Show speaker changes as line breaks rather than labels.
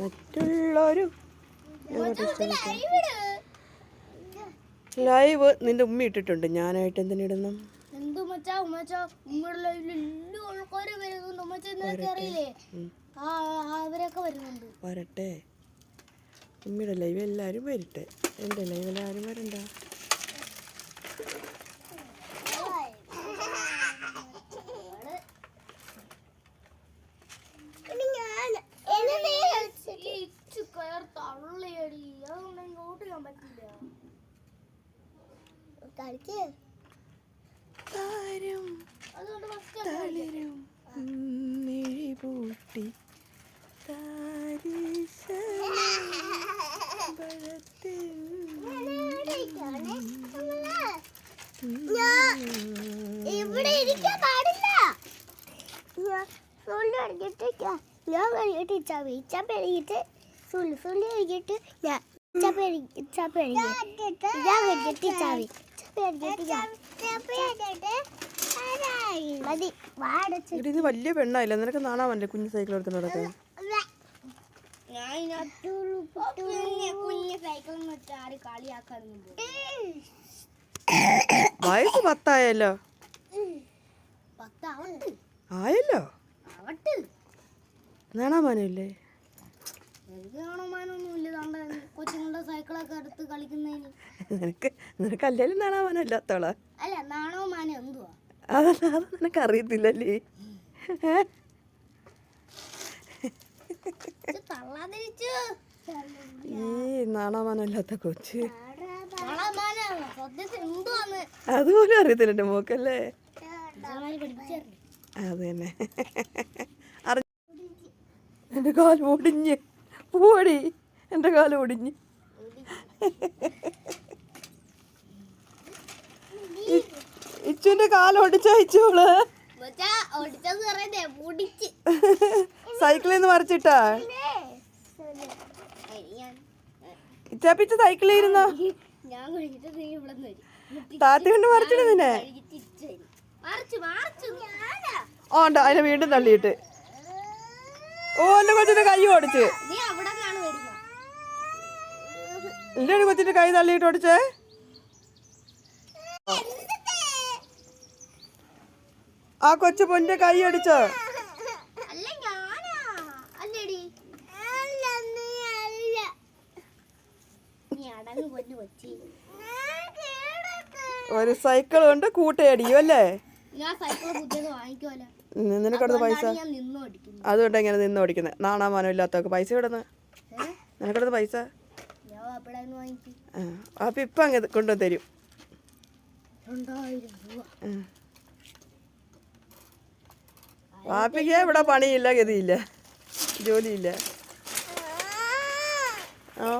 മറ്റുള്ളൊരു live നിന്റെ ഉമ്മ ഇട്ടിട്ടുണ്ട്. ഞാനായിട്ട് എന്തിനാ ഇടുന്നു? വരട്ടെ. ഉമ്മയുടെ ലൈവ് എല്ലാരും വരട്ടെ. എന്റെ ലൈവിൽ ആരും വരണ്ട. താരം തളിരും മിഴിപൂട്ടി
ഇവിടെ ഇരിക്കാൻ പാടില്ല. ഞാൻ സുള്ളി അടിച്ചിട്ട് ഞാൻ കഴിയിട്ട് ചവിച്ച പെരുകിട്ട് സുള്ളി സുള്ളി അടിക്കിട്ട് ഞാൻ
ഇത് വലിയ പെണ്ണായില്ല? നിനക്ക് നാണാമല്ലേ കുഞ്ഞു സൈക്കിൾ എടുത്ത് നടക്കാൻ വയസ്സ് പത്തായല്ലോ? ആയല്ലോ?
ആവട്ട്. കൊച്ചുങ്ങളുടെ സൈക്കിളൊക്കെ എടുത്ത് കളിക്കുന്നതിന്.
നിനക്ക് നിനക്ക് അല്ലേലും നാണാമാനല്ലാത്തോളാ
അല്ല നാണോ മാനം എന്തുവാ?
അതല്ല അത് നിനക്ക് അറിയത്തില്ലല്ലേ
തള്ളാതിരിച്ചു.
ഈ കൊച്ച്.
തള്ളാമാനാണ് സത്യത്തിൽ എന്തുവാന്ന്?
അതുപോലും അറിയത്തില്ല എന്റെ മോക്കല്ലേ? അത് തന്നെ. അറിഞ്ഞ. എന്റെ കാൽ ഒടിഞ്ഞ് പോടി എന്റെ കാലം ഒടിഞ്ഞ്. ഇച്ചുവിന്റെ കാൽ ഒടിച്ച
ഇച്ചോൾ
സൈക്കിളിൽ നിന്ന് മറിച്ചിട്ടാ? ഇച്ചാപ്പിച്ച സൈക്കിളിൽ ഇരുന്നോ? താത്തി കൊണ്ട് മറിച്ചിട്ട് നിന്നെ?
കഴുകി തിരിച്ചു വരും. മറിച്ചു മറിച്ചു. ഞാനാ
ഓ ഉണ്ട്. അതിനെ വീണ്ടും തള്ളിയിട്ട്. ഓ എന്റെ കൊച്ചിന്റെ കൈ ഓടിച്ച്. എന്റെ കൊച്ചിന്റെ കൈ തള്ളിയിട്ട് ഓടിച്ചേ. ആ കൊച്ചു പൊന്റെ കൈ അടിച്ചോ.
അല്ല അല്ല അല്ല.
ഒരു സൈക്കിൾ കൊണ്ട്
കൂട്ടയടിയല്ലേ
ഉം, നിനക്കടുത്ത് പൈസ? അതുകൊണ്ട് എങ്ങനെ നിന്ന് ഓടിക്കുന്നത്. നാണാമാനം ഇല്ലാത്തവർക്ക് പൈസ കിടന്ന്
ഏ?
നിനക്കടുത്ത് പൈസ
ഞാൻ അവിടെ നിന്ന് വാങ്ങിക്കും
ആ അപ്പം ഇപ്പം അങ്ങ് കൊണ്ടുവന്ന് തരും. വാപ്പിക്ക് ഇവിടെ പണിയില്ല ഗതിയില്ല. ജോലിയില്ല. ആ.